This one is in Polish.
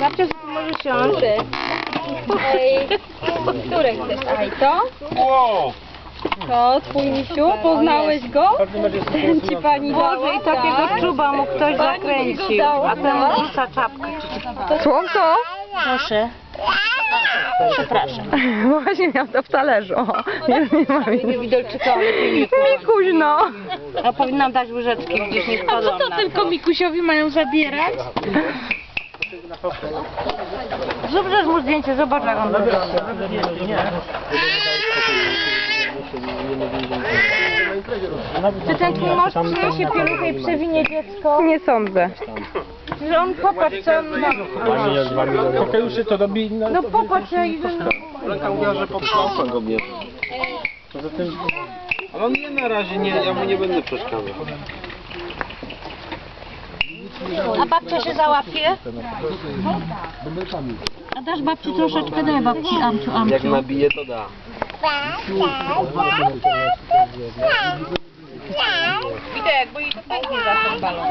Babcia, tu możesz siąść. Ej, które chcesz? Aj, to? Wow! To twój misiu? Poznałeś go? Ci pani dała? Boże, i takiego czuba mu ktoś zakręcił. A temu rzuca czapkę. Słonko? Proszę. Przepraszam. Właśnie miał to w talerzu. O, nie ma mi. Widelczyka, ale pilniku. Mikuś, no. Ja powinnam dać łyżeczki, widzisz, nie spadłam na Tylko Mikusiowi mają zabierać? Zrób żeś mu zdjęcie, zobacz jak on wygląda. Czy ten twój mąż przyniesie pieluchę i przewinie dziecko? Nie sądzę. Że on popatrz, co on ma. Kokeuszy to robi. No popatrz, jak... Ręka mówiła, że pod go bierze. Poza tym... Ale on nie na razie, nie, ja mu nie będę przeszkadzał. A babcia się załapie? A dasz babci troszeczkę, daj babci, amciu, amciu. Jak nabije, to da. Witek, bo i to tak nie za ten balon.